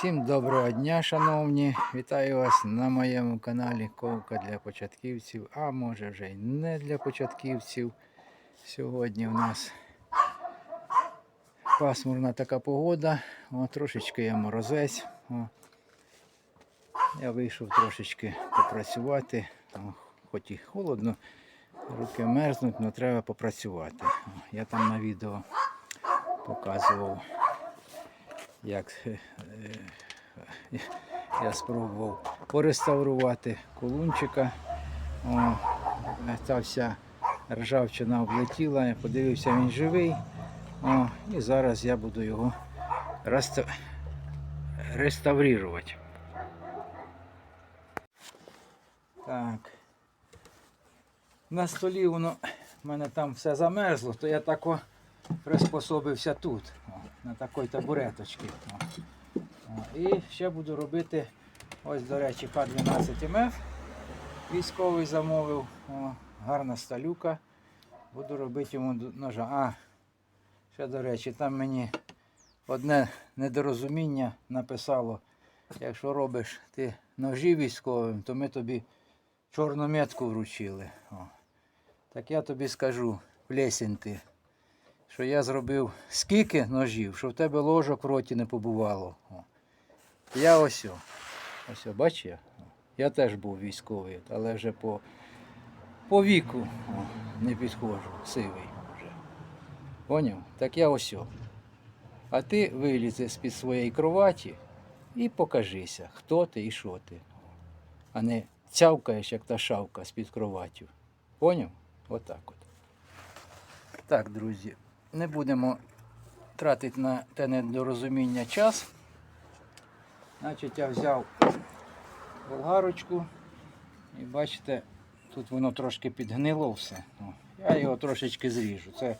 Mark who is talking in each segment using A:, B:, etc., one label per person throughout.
A: Всім доброго дня, шановні! Вітаю вас на моєму каналі Ковка для початківців, а може вже й не для початківців. Сьогодні у нас пасмурна така погода, О, трошечки є морозець. О. Я вийшов трошечки попрацювати, О, хоч і холодно, руки мерзнуть, але треба попрацювати. О, я там на відео показував як е, я спробував пореставрувати колунчика. О, та вся ржавчина облетіла, я подивився, він живий. О, і зараз я буду його реста... реставрувати. Так. На столі воно в мене там все замерзло, то я тако приспособився тут, на такій табуреточці. І ще буду робити, ось, до речі, Х12МФ. Військовий замовив. О, гарна сталюка. Буду робити йому ножа. А, ще, до речі, там мені одне недорозуміння написало. Якщо робиш ти ножі військовим, то ми тобі чорну метку вручили. О. Так я тобі скажу, плесень ти що я зробив скільки ножів, що в тебе ложок в роті не побувало. Я ось. о. Ось, о, бач я? Теж був військовий, але вже по, по віку о, не підходжу, сивий вже. Поняв? Так я ось. о. А ти вилізе з-під своєї кроваті і покажися, хто ти і що ти. А не цявкаєш, як та шавка з-під кроватю. Поняв? Отак от. Так, друзі, не будемо тратити на те недорозуміння час. Значить, я взяв болгарочку і бачите, тут воно трошки підгнило все. Я його трошечки зріжу. Це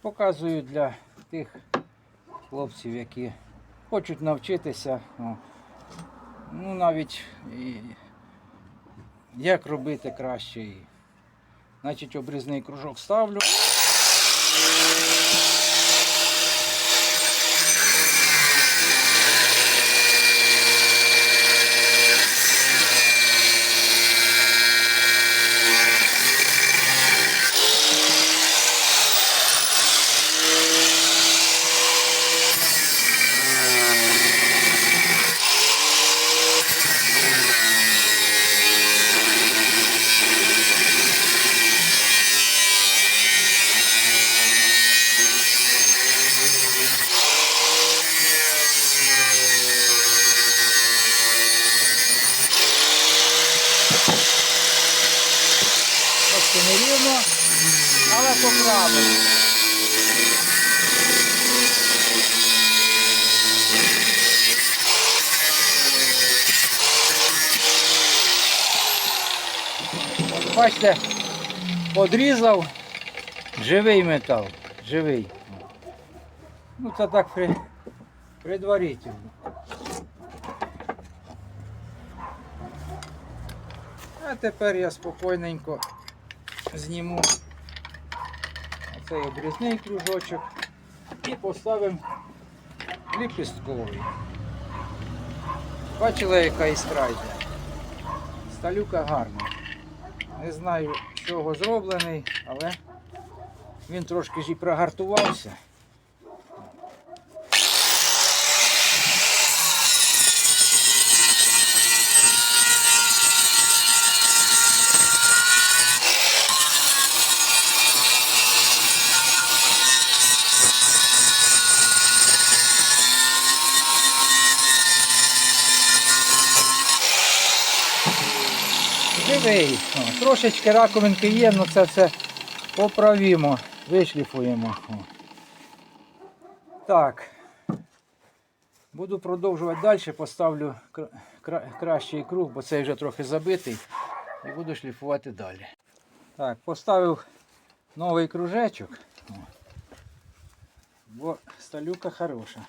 A: показую для тих хлопців, які хочуть навчитися. Ну, навіть і, як робити краще. Значить, обрізний кружок ставлю. Трошки нерівно, але поправимо. Бачите, подрізав живий метал, живий. Ну це так при, предварительно. А тепер я спокійненько зніму цей обрізний кружочок і поставимо ліпістковий. Бачили, яка істра йде? Сталюка гарна. Не знаю, чого зроблений, але він трошки ж і прогартувався. Живий. О, трошечки раковинки є, але це все поправимо, вишліфуємо. О. Так. Буду продовжувати далі, поставлю кра- кращий круг, бо цей вже трохи забитий. І буду шліфувати далі. Так, поставив новий кружечок. О. Бо сталюка хороша.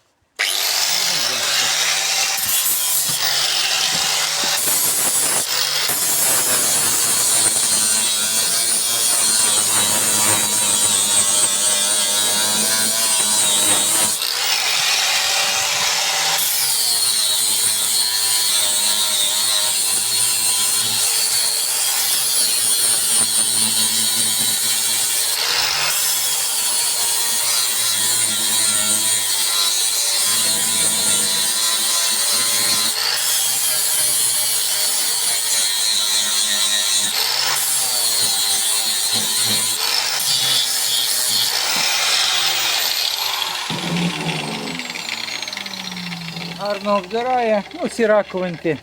A: Гарно обдирає. Ну, ці раковинки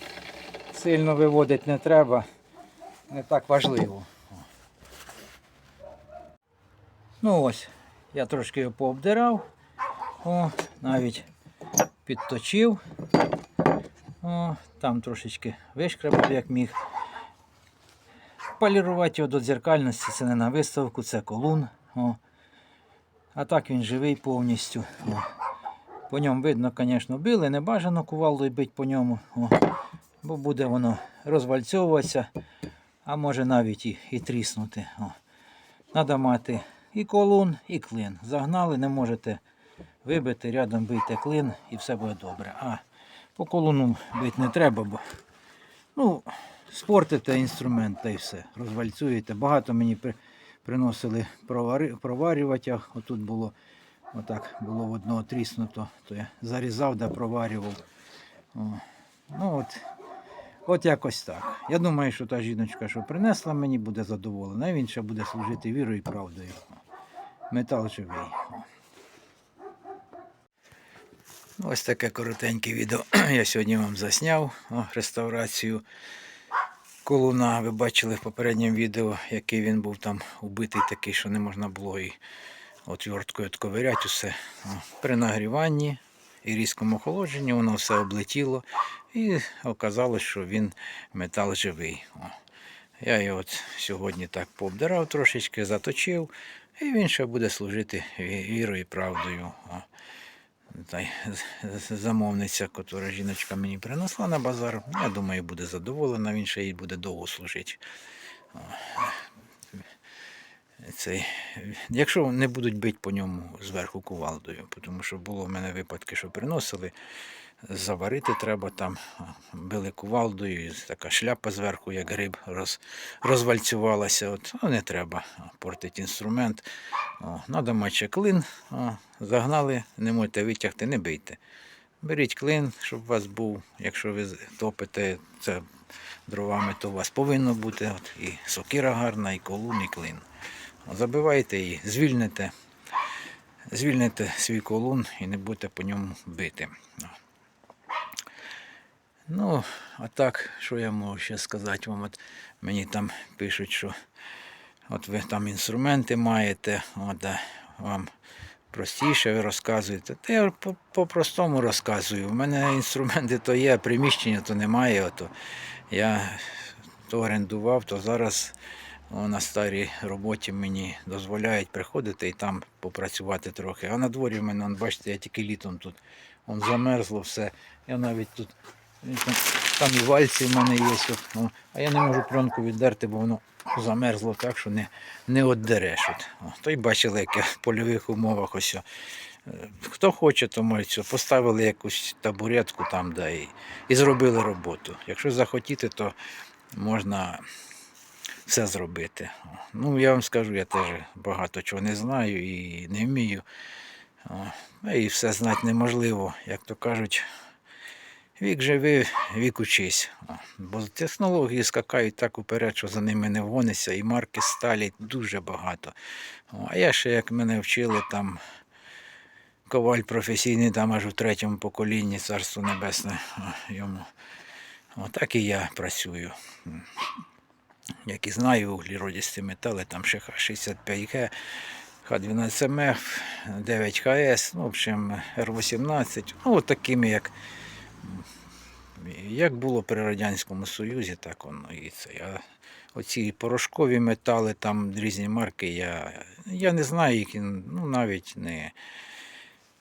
A: сильно виводити не треба. Не так важливо. Ну ось, я трошки його пообдирав. О, навіть підточив. О, там трошечки вишкрабав, як міг. Полірувати його до дзеркальності, це не на виставку, це колун. О. А так він живий повністю. О. По ньому видно, звісно, били, не бажано кувалдою бити по ньому, о. бо буде воно розвальцьовуватися, а може навіть і, і тріснути. О. Треба мати і колун, і клин. Загнали, не можете вибити, рядом бийте клин і все буде добре. А по колуну бити не треба, бо ну, спортите інструмент та й все, розвальцюєте. Багато мені при, приносили проварювати. Отут було отак було в одного тріснуто, то я зарізав да проварював. О. Ну от, от якось так. Я думаю, що та жіночка, що принесла мені, буде задоволена, і він ще буде служити вірою і правдою. Метал живий. Ось таке коротеньке відео я сьогодні вам засняв о, реставрацію колуна. Ви бачили в попередньому відео, який він був там убитий, такий, що не можна було і отверткою ковиряти усе. При нагріванні і різкому охолодженні воно все облетіло і оказалось, що він метал живий. О. Я його от сьогодні так пообдирав трошечки, заточив, і він ще буде служити вірою і правдою. О. Та замовниця, яка жіночка мені принесла на базар, я думаю, буде задоволена, він ще їй буде довго служити. Цей, якщо не будуть бити по ньому зверху кувалдою, тому що було в мене випадки, що приносили, заварити треба там, били кувалдою, і така шляпа зверху, як гриб, роз, розвальцювалася. От, ну, не треба портити інструмент. О, надо мати клин, о, загнали, не можете витягти, не бийте. Беріть клин, щоб у вас був, якщо ви топите це дровами, то у вас повинно бути от, і сокира гарна, і колун, і клин. Забивайте і звільните, звільните свій колун і не будете по ньому бити. Ну, а так, що я можу ще сказати вам? От мені там пишуть, що от ви там інструменти маєте, от, вам простіше ви розказуєте. Та я по- по-простому розказую. У мене інструменти то є, приміщення то немає. Ото. Я то орендував, то зараз на старій роботі мені дозволяють приходити і там попрацювати трохи. А на дворі в мене, он, бачите, я тільки літом тут он замерзло все. Я навіть тут там, і вальці в мене є. От, ну, а я не можу пленку віддерти, бо воно замерзло так, що не, не оддереш. От. О, то й бачили, як я в польових умовах ось. Е, Хто хоче, то може. Поставили якусь табуретку там, да, і, і зробили роботу. Якщо захотіти, то можна все зробити. Ну, я вам скажу, я теж багато чого не знаю і не вмію. І все знати неможливо, як то кажуть. Вік живи, вік учись. Бо технології скакають так уперед, що за ними не вгониться, і марки сталі дуже багато. А я ще, як мене вчили, там коваль професійний, там аж у третьому поколінні, царство небесне йому. Отак і я працюю. Як і знаю, углеродісті метали, там ще Х65Г, Х12МФ, 9ХС, ну, в общем, Р18, ну, от такими, як як було при Радянському Союзі, так воно і це. А оці порошкові метали, там різні марки, я, я не знаю їх, і, ну навіть не,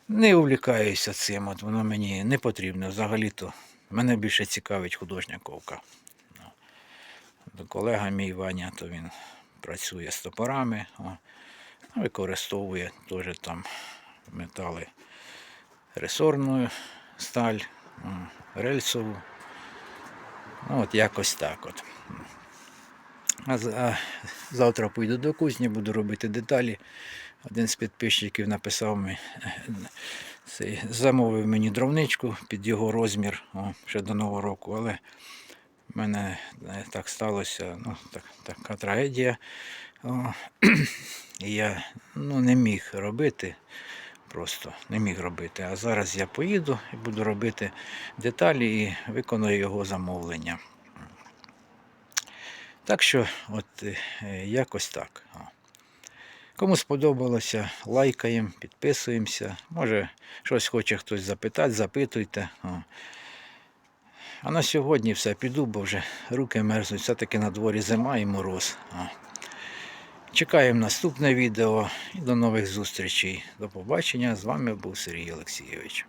A: не увлікаюся цим. От воно мені не потрібно. Взагалі-то мене більше цікавить художня ковка. Колега мій Ваня, то він працює з топорами, використовує теж там метали ресорну сталь, рельсову. Ну, от якось так от. А завтра поїду до кузні, буду робити деталі. Один з підписчиків написав мені, цей, замовив мені дровничку під його розмір о, ще до Нового року, але в мене е, так сталося, ну, так, така трагедія. І я ну, не міг робити, просто не міг робити. А зараз я поїду і буду робити деталі і виконую його замовлення. Так що, от е, якось так. Кому сподобалося, лайкаємо, підписуємося. Може, щось хоче хтось запитати, запитуйте. А на сьогодні все, піду, бо вже руки мерзнуть. Все-таки на дворі зима і мороз. Чекаємо наступне відео і до нових зустрічей. До побачення. З вами був Сергій Олексійович.